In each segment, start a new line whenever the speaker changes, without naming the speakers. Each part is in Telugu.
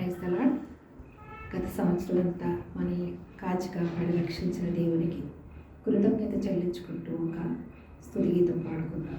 ప్రైజ్ తలాడ్ గత సంవత్సరం అంతా మనల్ని కాచి కాపాడి రక్షించిన దేవునికి కృతజ్ఞత చెల్లించుకుంటూ ఒక స్థుతిగీతం పాడుకుందాం.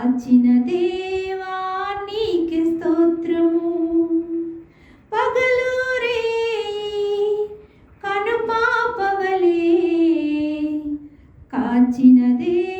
కాచిన దేవా నీకే స్తోత్రము. పగలు రే కనుపాపవలే కాచిన దేవా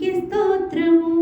que esta otra.